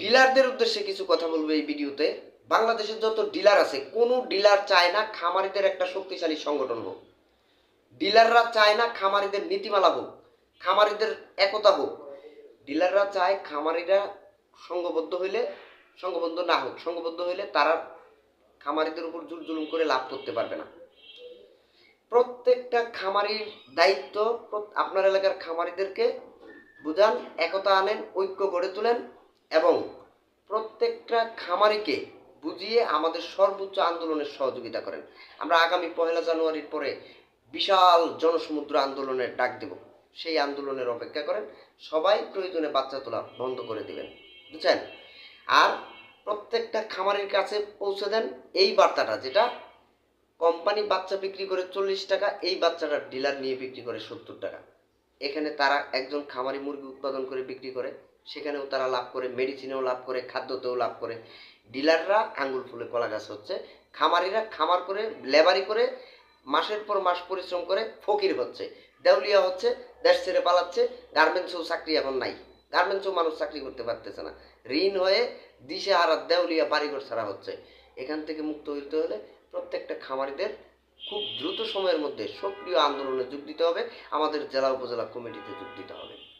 ডিলারদের উদ্দেশ্যে কিছু কথা বলব এই ভিডিওতে। বাংলাদেশের যত ডিলার আছে, কোনো ডিলার চায় না খামারিদের একটা শক্তিশালী সংগঠন হোক। ডিলাররা চায় না খামারিদের নীতিমালা হোক, খামারিদের একতা হোক। ডিলাররা চায় খামারিরা সংঘবদ্ধ হইলে সংঘবদ্ধ না হোক, সংঘবদ্ধ হইলে তারা খামারিদের উপর জোর জুলুম করে লাভ করতে পারবে না। প্রত্যেকটা খামারির দায়িত্ব আপনার এলাকার খামারিদেরকে বুঝান, একতা আনেন, ঐক্য গড়ে তোলেন এবং প্রত্যেকটা খামারিকে বুঝিয়ে আমাদের সর্বোচ্চ আন্দোলনের সহযোগিতা করেন। আমরা আগামী পহেলা জানুয়ারির পরে বিশাল জনসমুদ্র আন্দোলনের ডাক দেব। সেই আন্দোলনের অপেক্ষা করেন। সবাই প্রয়োজনে বাচ্চা তোলা বন্ধ করে দিবেন। বুঝছেন? আর প্রত্যেকটা খামারের কাছে পৌঁছে দেন এই বার্তাটা, যেটা কোম্পানি বাচ্চা বিক্রি করে চল্লিশ টাকা, এই বাচ্চাটা ডিলার নিয়ে বিক্রি করে সত্তর টাকা। এখানে তারা একজন খামারি মুরগি উৎপাদন করে, বিক্রি করে। সেখানেও তারা লাভ করে মেডিসিনেও লাভ করে, খাদ্যতেও লাভ করে। ডিলাররা আঙ্গুল ফুলে, কলা গাছ হচ্ছে। খামারিরা খামার করে লেবারি করে, মাসের পর মাস পরিশ্রম করে ফকির হচ্ছে। দেউলিয়া হচ্ছে, দেশ ছেড়ে পালাচ্ছে, গার্মেন্টসেও চাকরি এখন নাই। গার্মেন্টসেও মানুষ চাকরি করতে পারতেছে না। ঋণ হয়ে দিশে হারা দেউলিয়া বাড়িঘর ছাড়া হচ্ছে। এখান থেকে মুক্ত হইতে হলে প্রত্যেকটা খামারিদের খুব দ্রুত সময়ের মধ্যে সক্রিয় আন্দোলনে যোগ দিতে হবে। আমাদের জেলা উপজেলা কমিটিতে যোগ দিতে হবে।